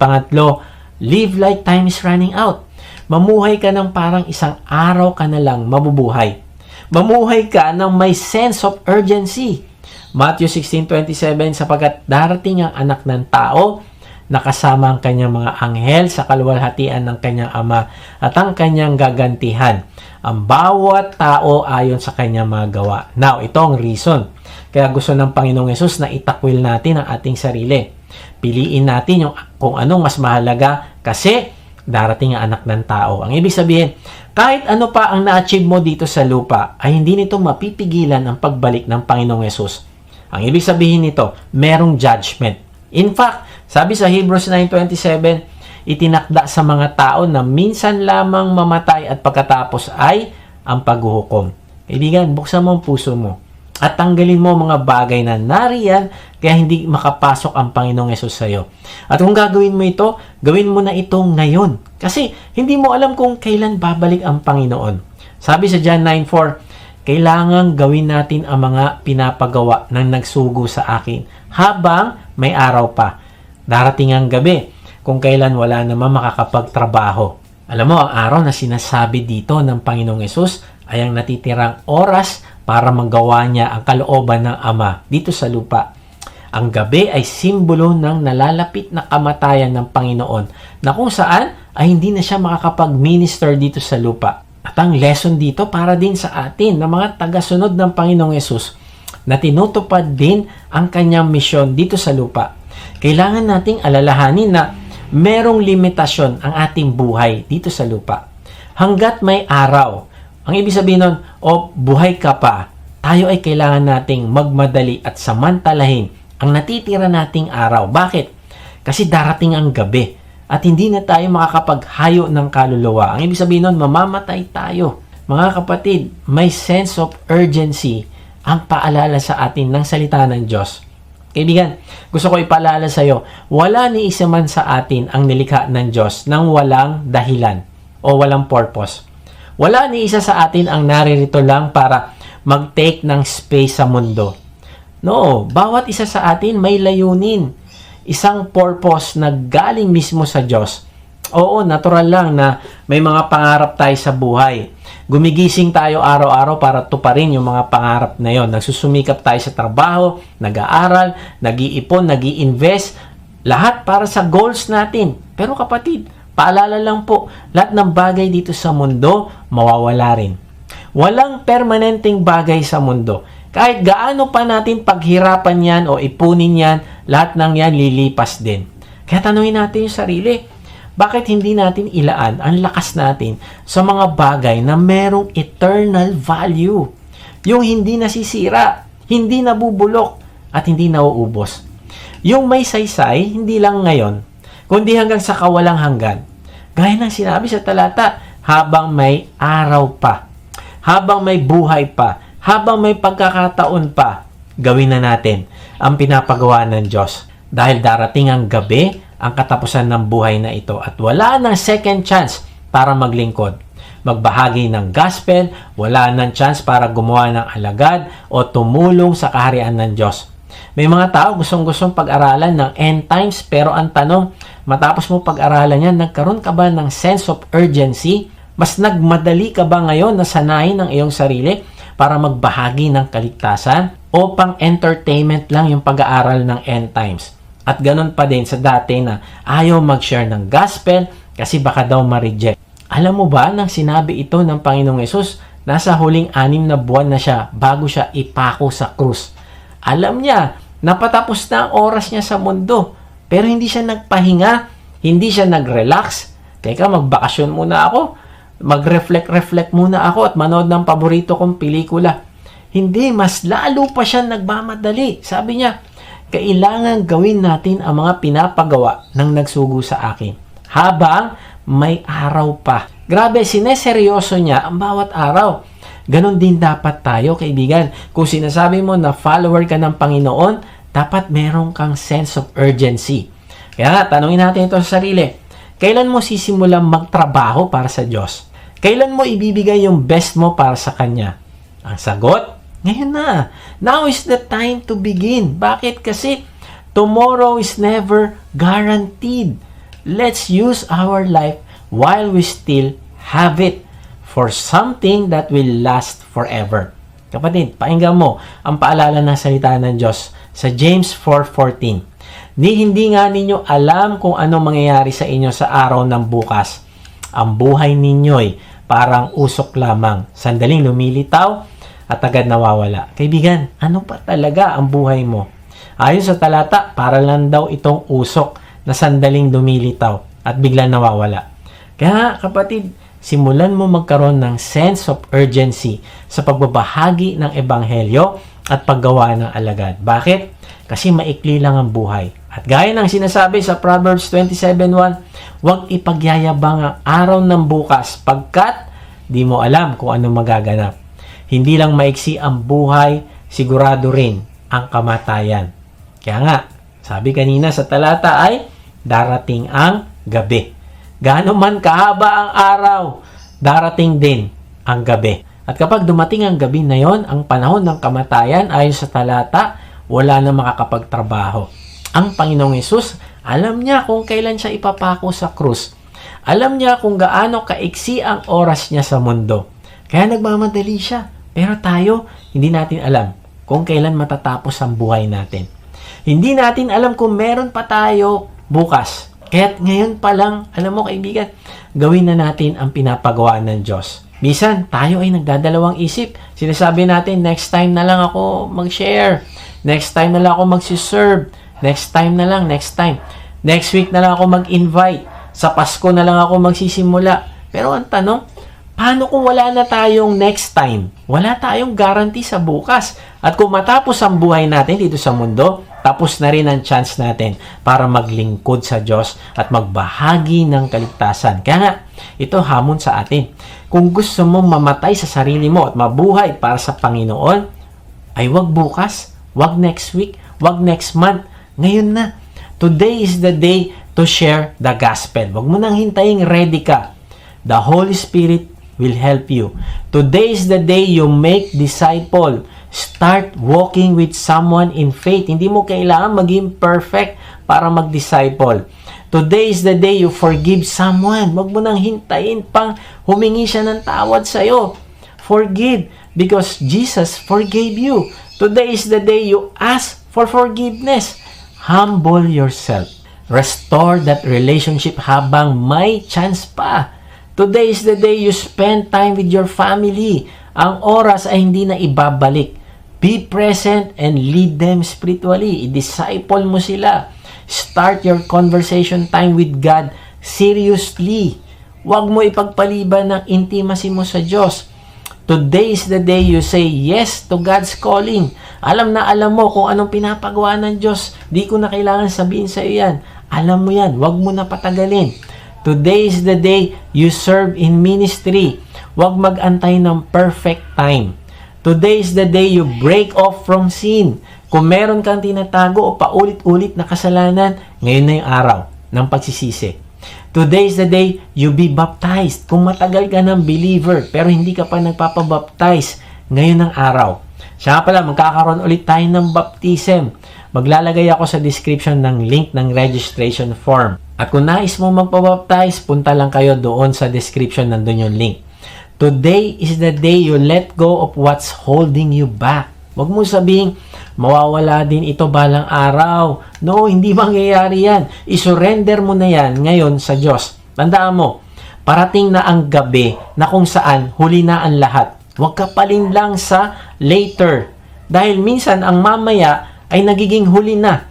Pangatlo, live like time is running out. Mamuhay ka ng parang isang araw ka na lang mabubuhay. Mamuhay ka ng may sense of urgency. Matthew 16.27 sapagkat darating ang anak ng tao nakasama ang kanyang mga anghel sa kaluwalhatian ng kanyang ama at ang kanyang gagantihan ang bawat tao ayon sa kanyang mga gawa. Now, ito ang reason. Kaya gusto ng Panginoong Yesus na itakwil natin ang ating sarili. Piliin natin yung kung anong mas mahalaga kasi darating ang anak ng tao. Ang ibig sabihin, kahit ano pa ang na-achieve mo dito sa lupa, ay hindi nito mapipigilan ang pagbalik ng Panginoong Yesus. Ang ibig sabihin nito, merong judgment. In fact, sabi sa Hebrews 9.27, itinakda sa mga tao na minsan lamang mamatay at pagkatapos ay ang paghuhukom. Kaibigan, buksan mo ang puso mo at tanggalin mo mga bagay na nariyan kaya hindi makapasok ang Panginoong Yesus sa iyo. At kung gagawin mo ito, gawin mo na ito ngayon. Kasi hindi mo alam kung kailan babalik ang Panginoon. Sabi sa John 9.4, kailangan gawin natin ang mga pinapagawa ng nagsugo sa akin habang may araw pa. Darating ang gabi kung kailan wala naman makakapagtrabaho. Alam mo, ang araw na sinasabi dito ng Panginoong Yesus ay ang natitirang oras para magawa niya ang kalooban ng Ama dito sa lupa. Ang gabi ay simbolo ng nalalapit na kamatayan ng Panginoon na kung saan ay hindi na siya makakapag-minister dito sa lupa. At ang lesson dito para din sa atin na mga tagasunod ng Panginoong Yesus na tinutupad din ang kanyang misyon dito sa lupa. Kailangan nating alalahanin na merong limitasyon ang ating buhay dito sa lupa. Hanggat may araw, ang ibig sabihin nun, o buhay ka pa, tayo ay kailangan nating magmadali at samantalahin ang natitira nating araw. Bakit? Kasi darating ang gabi at hindi na tayo makakapaghayo ng kaluluwa. Ang ibig sabihin nun, mamamatay tayo. Mga kapatid, may sense of urgency ang paalala sa atin ng salita ng Diyos. Kaibigan, gusto ko ipaalala sa iyo, wala ni isa man sa atin ang nilikha ng Diyos nang walang dahilan o walang purpose. Wala ni isa sa atin ang naririto lang para mag-take ng space sa mundo. No, bawat isa sa atin may layunin. Isang purpose na galing mismo sa Diyos. Oo, natural lang na may mga pangarap tayo sa buhay. Gumigising tayo araw-araw para tuparin yung mga pangarap na yon. Nagsusumikap tayo sa trabaho, nag-aaral, nag-iipon, nag invest lahat para sa goals natin. Pero kapatid, paalala lang po, lahat ng bagay dito sa mundo, mawawala rin. Walang permanenteng bagay sa mundo. Kahit gaano pa natin paghirapan yan o ipunin yan, lahat ng yan lilipas din. Kaya tanungin natin yung sarili, bakit hindi natin ilaan ang lakas natin sa mga bagay na merong eternal value? Yung hindi nasisira, hindi nabubulok, at hindi nauubos. Yung may saysay, hindi lang ngayon, kundi hanggang sa kawalang hanggan. Gaya ng sinabi sa talata, habang may araw pa, habang may buhay pa, habang may pagkakataon pa, gawin na natin ang pinapagawa ng Diyos. Dahil darating ang gabi, ang katapusan ng buhay na ito at wala nang second chance para maglingkod. Magbahagi ng gospel, wala nang chance para gumawa ng alagad o tumulong sa kaharian ng Diyos. May mga tao gustong-gustong pag-aralan ng end times pero ang tanong, matapos mo pag-aralan yan, nagkaroon ka ba ng sense of urgency? Mas nagmadali ka ba ngayon na sanayin ng iyong sarili para magbahagi ng kaligtasan? O pang entertainment lang yung pag-aaral ng end times? At ganun pa din sa dati na ayaw mag-share ng gospel kasi baka daw ma-reject. Alam mo ba nang sinabi ito ng Panginoong Yesus, nasa huling anim na buwan na siya bago siya ipako sa krus. Alam niya, napatapos na ang oras niya sa mundo. Pero hindi siya nagpahinga, hindi siya nag-relax. Teka, magbakasyon muna ako. Mag-reflect-reflect muna ako at manood ng paborito kong pelikula. Hindi, mas lalo pa siya nagmamadali. Sabi niya, kailangan gawin natin ang mga pinapagawa ng nagsugo sa akin. Habang may araw pa. Grabe, sineseryoso niya ang bawat araw. Ganon din dapat tayo, kaibigan. Kung sinasabi mo na follower ka ng Panginoon, dapat meron kang sense of urgency. Kaya nga, tanongin natin ito sa sarili. Kailan mo sisimulang magtrabaho para sa Diyos? Kailan mo ibibigay yung best mo para sa Kanya? Ang sagot, ngayon na. Now is the time to begin. Bakit? Kasi tomorrow is never guaranteed. let's use our life while we still have it for something that will last forever. Kapatid, pakinggan mo ang paalala ng salita ng Diyos sa James 4.14. Ni hindi nga ninyo alam kung ano mangyayari sa inyo sa araw ng bukas. Ang buhay ninyo'y parang usok lamang. Sandaling lumilitaw at agad nawawala. Kaibigan, ano pa talaga ang buhay mo? Ayon sa talata, para lang daw itong usok na sandaling lumilitaw at biglang nawawala. Kaya kapatid, simulan mo magkaroon ng sense of urgency sa pagbabahagi ng ebanghelyo at paggawa ng alagad. Bakit? Kasi maikli lang ang buhay. At gaya ng sinasabi sa Proverbs 27.1, huwag ipagyayabang ang araw ng bukas pagkat di mo alam kung ano magaganap. Hindi lang maiksi ang buhay, sigurado rin ang kamatayan. Kaya nga, sabi kanina sa talata ay darating ang gabi. Gaano man kahaba ang araw, darating din ang gabi. At kapag dumating ang gabi na yon, ang panahon ng kamatayan ayon sa talata, wala na makakapagtrabaho. Ang Panginoong Yesus, alam niya kung kailan siya ipapako sa krus. Alam niya kung gaano kaiksi ang oras niya sa mundo. Kaya nagmamadali siya. Pero tayo, hindi natin alam kung kailan matatapos ang buhay natin. Hindi natin alam kung meron pa tayo bukas. Kaya ngayon pa lang, alam mo kaibigan, gawin na natin ang pinapagawa ng Diyos. Misan, tayo ay nagdadalawang isip. Sinasabi natin, next time na lang ako mag-share. Next time na lang ako mag-serve. Next time na lang, next time. Next week na lang ako mag-invite. Sa Pasko na lang ako magsisimula. Pero ang tanong, paano kung wala na tayong next time? Wala tayong guarantee sa bukas. At kung matapos ang buhay natin dito sa mundo, tapos na rin ang chance natin para maglingkod sa Diyos at magbahagi ng kaligtasan. Kaya nga, ito hamon sa atin. Kung gusto mong mamatay sa sarili mo at mabuhay para sa Panginoon, ay wag bukas, wag next week, wag next month. Ngayon na. Today is the day to share the gospel. Wag mo nang hintayin ready ka. The Holy Spirit will help you. Today is the day you make disciple. Start walking with someone in faith. Hindi mo kailangan maging perfect para mag-disciple. Today is the day you forgive someone. Huwag mo nang hintayin pang humingi siya ng tawad sa'yo. Forgive because Jesus forgave you. Today is the day you ask for forgiveness. Humble yourself. Restore that relationship habang may chance pa. Today is the day you spend time with your family. Ang oras ay hindi na ibabalik. Be present and lead them spiritually. I-disciple mo sila. Start your conversation time with God seriously. Huwag mo ipagpaliban ng intimacy mo sa Diyos. Today is the day you say yes to God's calling. Alam na alam mo kung anong pinapagawa ng Diyos. Di ko na kailangan sabihin sa iyo yan. Alam mo yan. Huwag mo na patagalin. Today is the day you serve in ministry. Huwag mag-antay ng perfect time. Today is the day you break off from sin. Kung meron kang tinatago o paulit-ulit na kasalanan, ngayon na yung araw ng pagsisisi. Today is the day you be baptized. Kung matagal ka ng believer pero hindi ka pa nagpapabaptize, ngayon ang araw. Siya pala, magkakaroon ulit tayo ng baptism. Maglalagay ako sa description ng link ng registration form. At kung nais mo magpabaptize, punta lang kayo doon sa description, nandun yung link. Today is the day you let go of what's holding you back. Huwag mo sabihin, mawawala din ito balang araw. No, hindi mangyayari yan. Isurrender mo na yan ngayon sa Diyos. Tandaan mo, parating na ang gabi na kung saan huli na ang lahat. Huwag ka palin lang sa later. Dahil minsan ang mamaya ay nagiging huli na.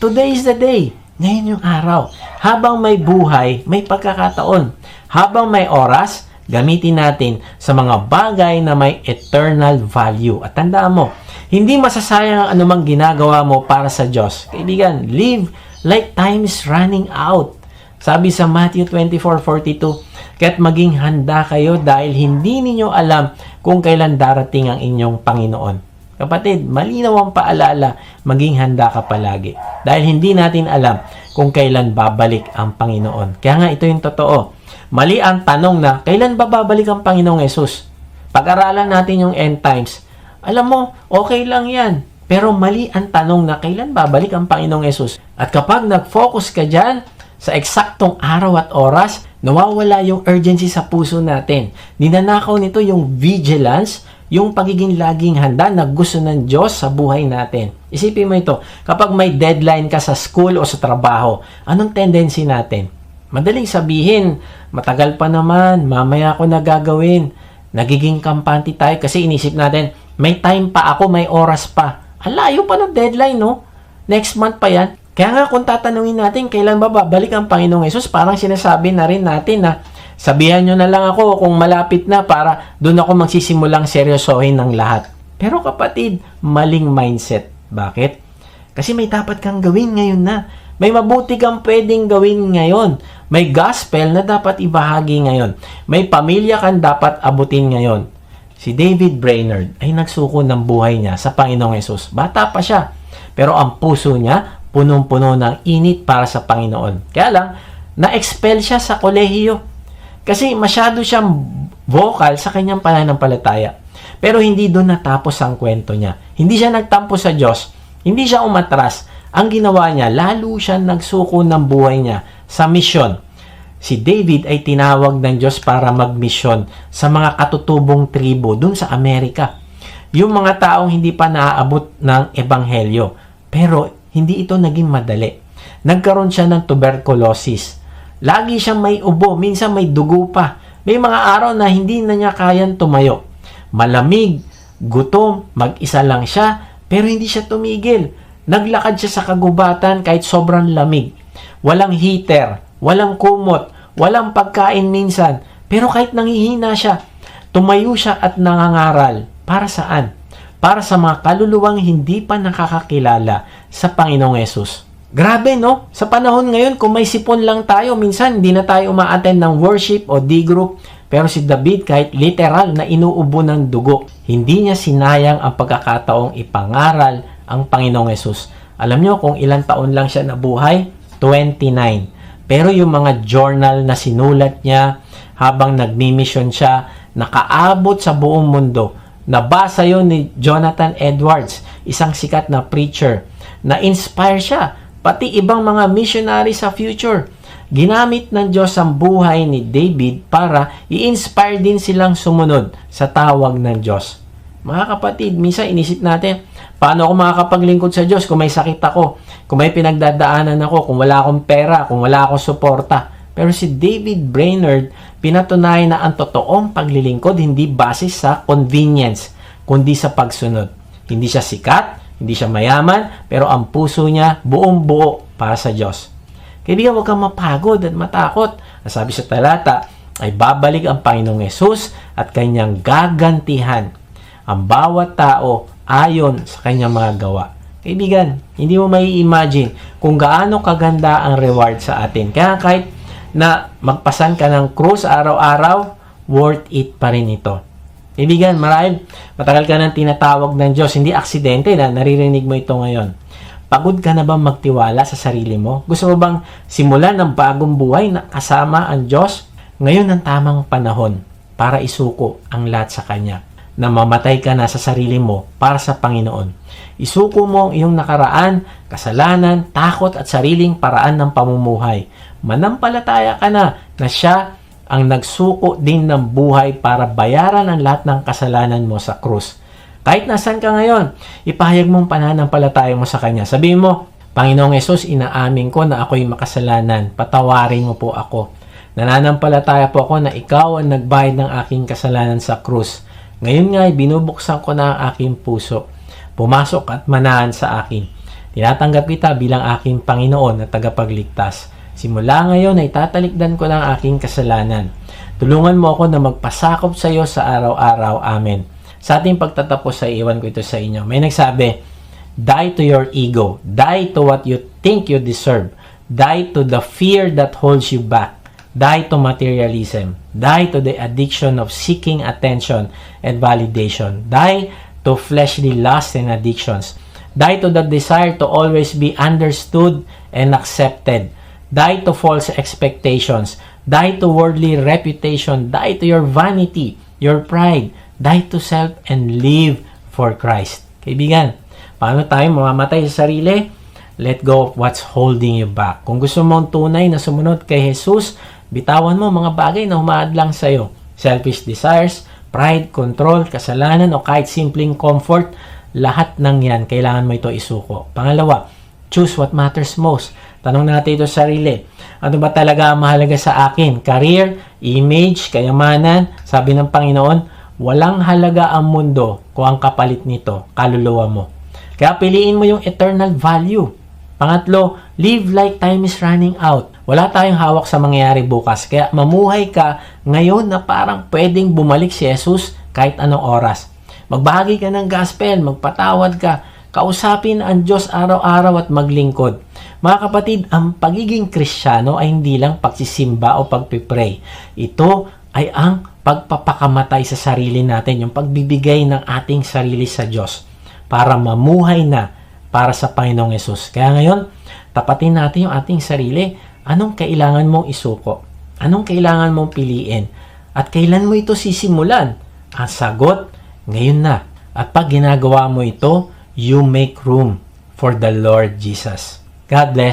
Today is the day. Ngayon yung araw. Habang may buhay, may pagkakataon. Habang may oras, gamitin natin sa mga bagay na may eternal value. At tandaan mo, hindi masasayang ang anumang ginagawa mo para sa Diyos. Kaibigan, live like time is running out. Sabi sa Matthew 24:42, kaya't maging handa kayo dahil hindi ninyo alam kung kailan darating ang inyong Panginoon. Kapatid, malinaw ang paalala, maging handa ka palagi. Dahil hindi natin alam kung kailan babalik ang Panginoon. Kaya nga ito yung totoo. Mali ang tanong na, kailan ba babalik ang Panginoong Yesus? Pag-aralan natin yung end times. Alam mo, okay lang yan. Pero mali ang tanong na kailan babalik ang Panginoong Yesus. At kapag nag-focus ka dyan, sa eksaktong araw at oras, nawawala yung urgency sa puso natin. Ninanakaw nito yung vigilance, yung pagiging laging handa na gusto ng Diyos sa buhay natin. Isipin mo ito, kapag may deadline ka sa school o sa trabaho, anong tendency natin? Madaling sabihin, matagal pa naman, mamaya ako na gagawin. Nagiging kampante tayo kasi inisip natin, may time pa ako, may oras pa. Ang layo pa ng deadline, no? Next month pa yan. Kaya nga kung tatanungin natin, kailan ba babalik ang Panginoong Yesus, parang sinasabi na rin natin na sabihan nyo na lang ako kung malapit na para doon ako magsisimulang seryosohin ng lahat. Pero kapatid, maling mindset. Bakit? Kasi may dapat kang gawin ngayon na. May mabuti kang pwedeng gawin ngayon. May gospel na dapat ibahagi ngayon. May pamilya kang dapat abutin ngayon. Si David Brainerd ay nagsuko ng buhay niya sa Panginoong Yesus. Bata pa siya. Pero ang puso niya, punong-puno ng init para sa Panginoon. Kaya lang, na-expel siya sa kolehiyo. Kasi masyado siyang vocal sa kanyang pananampalataya. Pero hindi doon natapos ang kwento niya. Hindi siya nagtampo sa Diyos. Hindi siya umatras. Ang ginawa niya, lalo siya nagsuko ng buhay niya sa misyon. Si David ay tinawag ng Diyos para magmisyon sa mga katutubong tribo doon sa Amerika. Yung mga taong hindi pa naaabot ng ebanghelyo. Pero hindi ito naging madali. Nagkaroon siya ng tuberculosis. Lagi siyang may ubo, minsan may dugo pa. May mga araw na hindi na niya kayang tumayo. Malamig, gutom, mag-isa lang siya, pero hindi siya tumigil. Naglakad siya sa kagubatan kahit sobrang lamig. Walang heater, walang kumot, walang pagkain minsan. Pero kahit nangihina siya, tumayo siya at nangangaral. Para saan? Para sa mga kaluluwang hindi pa nakakakilala sa Panginoong Yesus. Grabe, no? Sa panahon ngayon, kung may sipon lang tayo, minsan hindi na tayo uma-attend ng worship o D-group. Pero si David, kahit literal na inuubo ng dugo, hindi niya sinayang ang pagkakataong ipangaral ang Panginoong Yesus. Alam niyo kung ilang taon lang siya nabuhay? 29. Pero yung mga journal na sinulat niya habang nagmi-mission siya, nakaabot sa buong mundo. Nabasa yon ni Jonathan Edwards, isang sikat na preacher. Na-inspire siya, pati ibang mga missionary sa future. Ginamit ng Diyos ang buhay ni David para i-inspire din silang sumunod sa tawag ng Diyos. Mga kapatid, minsan inisip natin, paano ako makakapaglingkod sa Diyos kung may sakit ako, kung may pinagdadaanan ako, kung wala akong pera, kung wala akong suporta. Pero si David Brainerd, pinatunayan na ang totoong paglilingkod hindi base sa convenience, kundi sa pagsunod. Hindi siya sikat, hindi siya mayaman, pero ang puso niya buong buo para sa Diyos. Kaibigan, huwag kang mapagod at matakot. Ang sabi sa talata, ay babalik ang Panginoong Yesus at kanyang gagantihan ang bawat tao ayon sa kanyang mga gawa. Kaibigan, hindi mo may imagine kung gaano kaganda ang reward sa atin. Kaya kahit na magpasan ka ng krus araw-araw, worth it pa rin ito. Kaibigan, marahil matagal ka nang tinatawag ng Diyos, hindi aksidente na naririnig mo ito ngayon. Pagod ka na ba magtiwala sa sarili mo? Gusto mo bang simulan ng bagong buhay na kasama ang Diyos? Ngayon ang tamang panahon para isuko ang lahat sa Kanya. Na mamatay ka na sa sarili mo para sa Panginoon. Isuko mo ang iyong nakaraan, kasalanan, takot at sariling paraan ng pamumuhay. Manampalataya ka na na siya ang nagsuko din ng buhay para bayaran ang lahat ng kasalanan mo sa krus. Kahit nasan ka ngayon, ipahayag mong pananampalataya mo sa Kanya. Sabihin mo, Panginoong Yesus, inaamin ko na ako'y makasalanan. Patawarin mo po ako. Nananampalataya po ako na ikaw ang nagbayad ng aking kasalanan sa krus. Ngayon nga, binubuksan ko na ang aking puso. Pumasok at manahan sa akin. Tinatanggap kita bilang aking Panginoon na tagapagligtas. Simula ngayon ay tatalikdan ko ng aking kasalanan. Tulungan mo ako na magpasakop sa iyo sa araw-araw. Amen. Sa ating pagtatapos sa iwan ko ito sa inyo. May nagsabi, Die to your ego. Die to what you think you deserve. Die to the fear that holds you back. Die to materialism. Die to the addiction of seeking attention and validation. Die to fleshly lusts and addictions. Die to the desire to always be understood and accepted. Die to false expectations. Die to worldly reputation. Die to your vanity, your pride. Die to self and live for Christ. Kaibigan, paano tayo mamamatay sa sarili? let go of what's holding you back. Kung gusto mong tunay na sumunod kay Jesus, bitawan mo mga bagay na humaadlang sa'yo. Selfish desires, pride, control, kasalanan, o kahit simpleng comfort, lahat ng yan, kailangan mo ito isuko. Pangalawa, choose what matters most. Tanong natin ito sa sarili. Ano ba talaga ang mahalaga sa akin? Career, image, kayamanan? Sabi ng Panginoon, walang halaga ang mundo kung ang kapalit nito, kaluluwa mo. Kaya piliin mo yung eternal value. Pangatlo, live like time is running out. Wala tayong hawak sa mangyayari bukas. Kaya mamuhay ka ngayon na parang pwedeng bumalik si Jesus kahit anong oras. Magbahagi ka ng gospel, magpatawad ka, kausapin ang Diyos araw-araw at maglingkod. Mga kapatid, ang pagiging kristyano ay hindi lang pagsisimba o pagpipray. Ito ay ang pagpapakamatay sa sarili natin, yung pagbibigay ng ating sarili sa Diyos para mamuhay na para sa Panginoong Yesus. Kaya ngayon, tapatin natin yung ating sarili. Anong kailangan mong isuko? Anong kailangan mong piliin? At kailan mo ito sisimulan? Ang sagot, ngayon na. At pag ginagawa mo ito, you make room for the Lord Jesus. God bless.